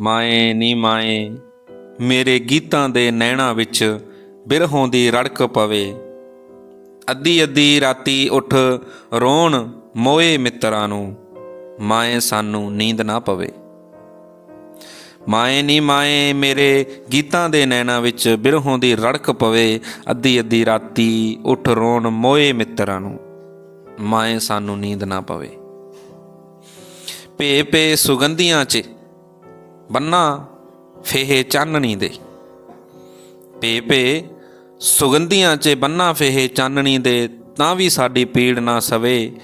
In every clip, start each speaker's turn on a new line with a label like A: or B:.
A: ਮਾਏ ਨੀ ਮਾਏ, ਮੇਰੇ ਗੀਤਾਂ ਦੇ ਨੈਣਾ ਵਿੱਚ ਬਿਰਹੋਂ ਦੀ ਰੜਕ ਪਵੇ। ਅੱਧੀ ਅੱਧੀ ਰਾਤੀ ਉੱਠ ਰੋਣ ਮੋਏ ਮਿੱਤਰਾਂ ਨੂੰ, ਮਾਏ ਸਾਨੂੰ ਨੀਂਦ ਨਾ ਪਵੇ। ਮਾਏ ਨੀ ਮਾਏ, ਮੇਰੇ ਗੀਤਾਂ ਦੇ ਨੈਣਾ ਵਿੱਚ ਬਿਰਹੋਂ ਦੀ ਰੜਕ ਪਵੇ। ਅੱਧੀ ਅੱਧੀ ਰਾਤੀ ਉੱਠ ਰੋਣ ਮੋਏ ਮਿੱਤਰਾਂ ਨੂੰ, ਮਾਏ ਸਾਨੂੰ ਨੀਂਦ ਨਾ ਪਵੇ। ਭੇ ਪੇ ਸੁਗੰਧੀਆਂ 'ਚ ਬੰਨਾ, ਫੇਹੇ ਚਾਨਣੀ ਦੇ। ਪੇ ਪੇ ਸੁਗੰਧੀਆਂ 'ਚ ਬੰਨਾ, ਫੇਹੇ ਚਾਨਣੀ ਦੇ, ਤਾਂ ਵੀ ਸਾਡੀ ਪੀੜ ਨਾ ਸਵੇ।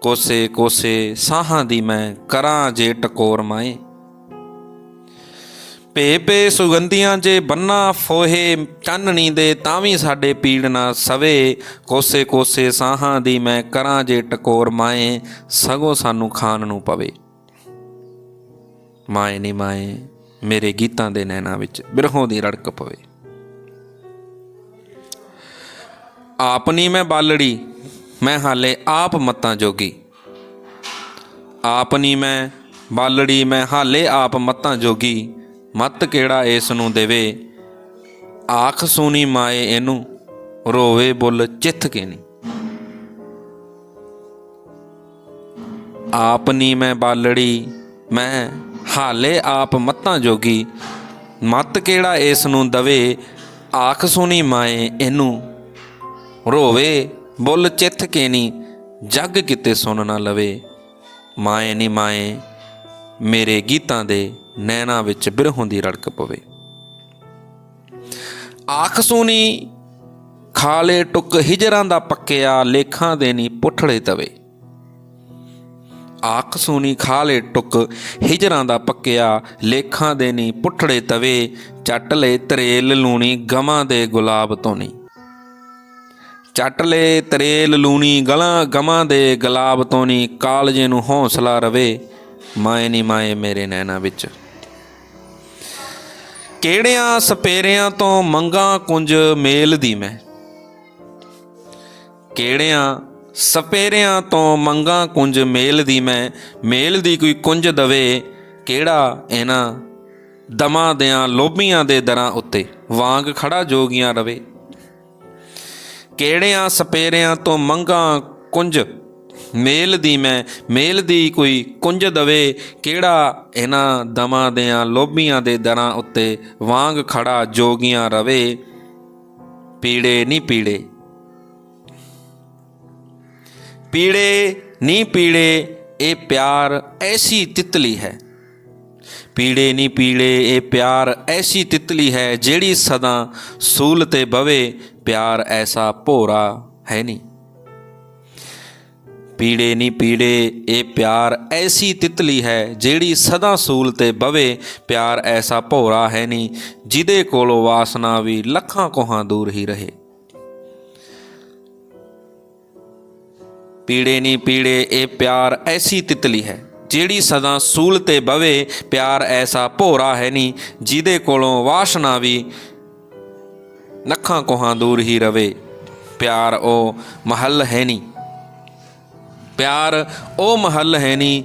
A: ਕੋਸੇ ਕੋਸੇ ਸਾਹਾਂ ਦੀ ਮੈਂ ਕਰਾਂ ਜੇ ਟਕੋਰ ਮਾਏ। ਪੇ ਪੇ ਸੁਗੰਧੀਆਂ ਜੇ ਬੰਨਾ, ਫੋਹੇ ਚਾਨਣੀ ਦੇ, ਤਾਂ ਵੀ ਸਾਡੇ ਪੀੜ ਨਾ ਸਵੇ। ਕੋਸੇ ਕੋਸੇ ਸਾਹਾਂ ਦੀ ਮੈਂ ਕਰਾਂ ਜੇ ਟਕੋਰ ਮਾਏ, ਸਗੋਂ ਸਾਨੂੰ ਖਾਣ ਨੂੰ ਪਵੇ। ਮਾਏ ਨੀ ਮਾਏ, ਮੇਰੇ ਗੀਤਾਂ ਦੇ ਨੈਣਾ ਵਿੱਚ ਬਿਰਹੋਂ ਦੀ ਰੜਕ ਪਵੇ। ਆਪਨੀ ਮੈਂ ਬਾਲੜੀ, ਮੈਂ ਹਾਲੇ ਆਪ ਮਤਾਂ ਜੋਗੀ। ਆਪਨੀ ਮੈਂ ਬਾਲੜੀ, ਮੈਂ ਹਾਲੇ ਆਪ ਮਤਾਂ ਜੋਗੀ। ਮਤ ਕਿਹੜਾ ਇਸ ਨੂੰ ਦੇਵੇ? ਆਖ ਸੁਣੀ ਮਾਏ ਇਹਨੂੰ, ਰੋਵੇ ਬੁੱਲ ਚਿੱਥ ਕੇ ਨਹੀਂ ਆਪਨੀ ਮੈਂ ਬਾਲੜੀ, ਮੈਂ ਹਾਲੇ ਆਪ ਮੱਤਾਂ ਜੋਗੀ, ਮਤ ਕਿਹੜਾ ਇਸ ਨੂੰ ਦਵੇ? ਆਖ ਸੁਣੀ ਮਾਏ ਇਹਨੂੰ, ਰੋਵੇ, ਬੁੱਲ ਚਿੱਥ ਕੇ ਨੀ ਜੱਗ ਕਿਤੇ ਸੁਣ ਨਾ ਲਵੇ। ਮਾਏ ਨੀ ਮਾਏ, ਮੇਰੇ ਗੀਤਾਂ ਦੇ ਨੈਣਾ ਵਿੱਚ ਬਿਰਹੋਂ ਦੀ ਰੜਕ ਪਵੇ। ਆਖ ਸੁਣੀ, ਖਾਲੇ ਟੁੱਕ ਹਿਜਰਾਂ ਦਾ ਪੱਕਿਆ, ਲੇਖਾਂ ਦੇ ਨੀ ਪੁੱਠੜੇ ਤਵੇ। ਆਖ ਸੁਣੀ ਖਾਲੇ ਟੁੱਕ, ਹਿਜਰਾਂ ਦਾ ਪੱਕਿਆ, ਲੇਖਾਂ ਦੇ ਨੀ ਪੁੱਠੜੇ ਤਵੇ, ਚੱਟ ਲੈ ਤਰੇਲ ਲੂਣੀ ਗਮਾਂ ਦੇ ਗੁਲਾਬ ਧੋਣੀ ਚੱਟ ਲੈ ਤਰੇਲ ਲੂਣੀ ਗਲਾਂ ਗਮਾਂ ਦੇ ਗੁਲਾਬ ਤੋਨੀ ਕਾਲਜੇ ਨੂੰ ਹੌਸਲਾ ਰਵੇ, ਮਾਏ ਨੀ ਮਾਏ ਮੇਰੇ ਨੈਣਾ ਵਿੱਚ। ਕਿਹੜਿਆਂ ਸਪੇਰਿਆਂ ਤੋਂ ਮੰਗਾ ਕੁੰਜ ਮੇਲ ਦੀ ਮੈਂ? ਕਿਹੜਿਆਂ ਸਪੇਰਿਆਂ ਤੋਂ ਮੰਗਾ ਕੁੰਜ ਮੇਲ ਦੀ ਮੈਂ, ਮੇਲ ਦੀ ਕੋਈ ਕੁੰਜ ਦਵੇ, ਕਿਹੜਾ ਇਹਨਾਂ ਦਮਾਂ ਦਿਆਂ ਲੋਭੀਆਂ ਦੇ ਦਰਾਂ ਉੱਤੇ? ਵਾਂਗ ਖੜਾ ਜੋਗੀਆਂ ਰਵੇ। ਕਿਹੜਿਆਂ ਸਪੇਰਿਆਂ ਤੋਂ ਮੰਗਾ ਕੁੰਜ ਮੇਲ ਦੀ ਮੈਂ, ਮੇਲ ਦੀ ਕੋਈ ਕੁੰਜ ਦਵੇ, ਕਿਹੜਾ ਇਹਨਾਂ ਦਮਾਂ ਦਿਆਂ ਲੋਭੀਆਂ ਦੇ ਦਰਾਂ ਉੱਤੇ? ਵਾਂਗ ਖੜਾ ਜੋਗੀਆਂ ਰਵੇ। ਪੀੜੇ ਨਹੀਂ ਪੀੜੇ। ਪੀੜੇ, ਨੀ ਪੀੜੇ, ਇਹ ਪਿਆਰ ਐਸੀ ਤਿਤਲੀ ਹੈ। ਪੀੜੇ, ਨੀ ਪੀੜੇ, ਇਹ ਪਿਆਰ ਐਸੀ ਤਿਤਲੀ ਹੈ, ਜਿਹੜੀ ਸਦਾ ਸੂਲ ਤੇ ਬਵੇ, ਪਿਆਰ ਐਸਾ ਭੋਰਾ ਹੈ ਨਹੀਂ ਪੀੜੇ, ਨੀ ਪੀੜੇ, ਇਹ ਪਿਆਰ ਐਸੀ ਤਿਤਲੀ ਹੈ, ਜਿਹੜੀ ਸਦਾ ਸੂਲ ਤੇ ਬਵੇ, ਪਿਆਰ ਐਸਾ ਭੋਰਾ ਹੈ ਨਹੀਂ ਜਿਹਦੇ ਕੋਲੋਂ ਵਾਸਨਾ ਵੀ ਲੱਖਾਂ ਕੋਹਾਂ ਦੂਰ ਹੀ ਰਹੇ। ਪੀੜੇ ਨਹੀਂ ਪੀੜੇ, ਇਹ ਪਿਆਰ ਐਸੀ ਤਿਤਲੀ ਹੈ, ਜਿਹੜੀ ਸਦਾ ਸੂਲ ਤੇ ਬਵੇ, ਪਿਆਰ ਐਸਾ ਭੋਰਾ ਹੈ ਨਹੀਂ, ਜਿਹਦੇ ਕੋਲੋਂ ਵਾਸ਼ਨਾ ਵੀ ਨੱਖਾਂ ਕੋਹਾਂ ਦੂਰ ਹੀ ਰਵੇ, ਪਿਆਰ ਉਹ ਮਹੱਲ ਹੈ ਨਹੀਂ। ਪਿਆਰ ਉਹ ਮਹੱਲ ਹੈ ਨਹੀਂ,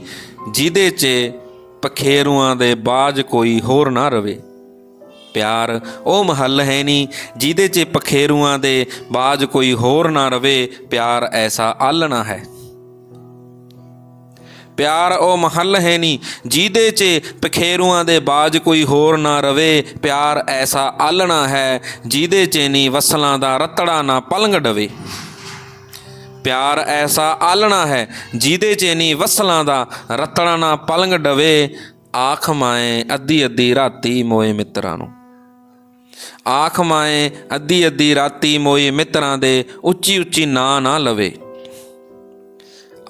A: ਜਿਹਦੇ 'ਚ ਪਖੇਰੂਆਂ ਦੇ ਬਾਜ ਕੋਈ ਹੋਰ ਨਾ ਰਵੇ। ਪਿਆਰ, ਉਹ ਮਹੱਲ ਹੈ ਨਹੀਂ, ਜਿਹਦੇ 'ਚ ਪਖੇਰੂਆਂ ਦੇ ਬਾਜ ਕੋਈ ਹੋਰ ਨਾ ਰਵੇ, ਪਿਆਰ ਐਸਾ ਆਲਣਾ ਹੈ। ਪਿਆਰ ਉਹ ਮਹੱਲ ਹੈ ਨਹੀਂ, ਜਿਹਦੇ 'ਚ ਪਖੇਰੂਆਂ ਦੇ ਬਾਜ ਕੋਈ ਹੋਰ ਨਾ ਰਵੇ, ਪਿਆਰ ਐਸਾ ਆਲਣਾ ਹੈ, ਜਿਹਦੇ 'ਚ ਨਹੀਂ ਵਸਲਾਂ ਦਾ ਰਤੜਾ ਨਾ ਪਲੰਗ ਡਵੇ। ਪਿਆਰ ਐਸਾ ਆਲਣਾ ਹੈ, ਜਿਹਦੇ 'ਚ ਨਹੀਂ ਵਸਲਾਂ ਦਾ ਰਤੜਾ ਨਾ ਪਲੰਗ ਡਵੇ, ਆਖ ਮਾਏ ਅੱਧੀ ਅੱਧੀ ਰਾਤੀ ਮੋਏ ਮਿੱਤਰਾਂ ਨੂੰ। ਆਖ ਮਾਏ, ਅੱਧੀ ਅੱਧੀ ਰਾਤੀ ਮੋਏ ਮਿੱਤਰਾਂ ਦੇ ਉੱਚੀ ਉੱਚੀ ਨਾਂ ਨਾ ਲਵੇ।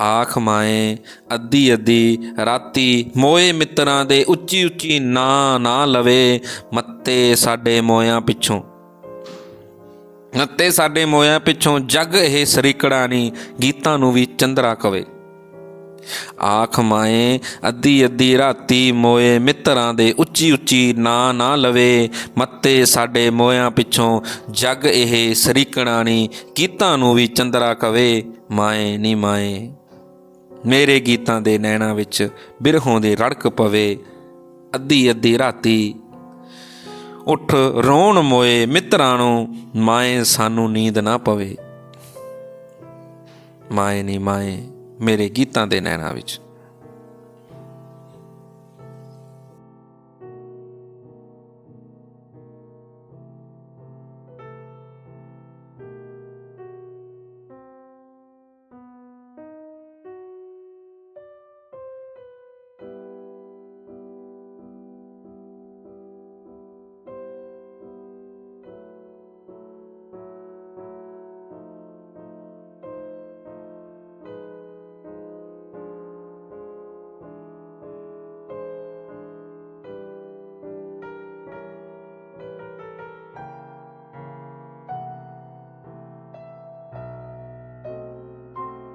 A: ਆਖ ਮਾਏ, ਅੱਧੀ ਅੱਧੀ ਰਾਤੀ ਮੋਏ ਮਿੱਤਰਾਂ ਦੇ ਉੱਚੀ ਉੱਚੀ ਨਾਂ ਨਾ ਲਵੇ, ਮੱਤੇ ਸਾਡੇ ਮੋਇਆਂ ਪਿੱਛੋਂ। ਨੱਤੇ ਸਾਡੇ ਮੋਇਆਂ ਪਿੱਛੋਂ ਜੱਗ ਇਹ ਸਰੀਕੜਾ ਨਹੀਂ ਗੀਤਾਂ ਨੂੰ ਵੀ ਚੰਦਰਾ ਕਵੇ। ਆਖ ਮਾਏ, ਅੱਧੀ ਅੱਧੀ ਰਾਤੀ ਮੋਏ ਮਿੱਤਰਾਂ ਦੇ ਉੱਚੀ ਉੱਚੀ ਨਾਂ ਨਾ ਲਵੇ, ਮੱਤੇ ਸਾਡੇ ਮੋਇਆਂ ਪਿੱਛੋਂ ਜੱਗ ਇਹ ਸਰੀਕਣਾ ਨਹੀਂ ਗੀਤਾਂ ਨੂੰ ਵੀ ਚੰਦਰਾ ਕਵੇ, ਮਾਏ ਨੀ ਮਾਏ। ਮੇਰੇ ਗੀਤਾਂ ਦੇ ਨੈਣਾ ਵਿੱਚ ਬਿਰਹੋਂ ਦੇ ਰੜਕ ਪਵੇ, ਅੱਧੀ ਅੱਧੀ ਰਾਤੀ ਉੱਠ ਰੋਣ ਮੋਏ ਮਿੱਤਰਾਂ ਨੂੰ, ਮਾਏ ਸਾਨੂੰ ਨੀਂਦ ਨਾ ਪਵੇ। ਮਾਏ ਨੀ ਮਾਏ। ਮੇਰੇ ਗੀਤਾਂ ਦੇ ਨੈਣਾ ਵਿੱਚ।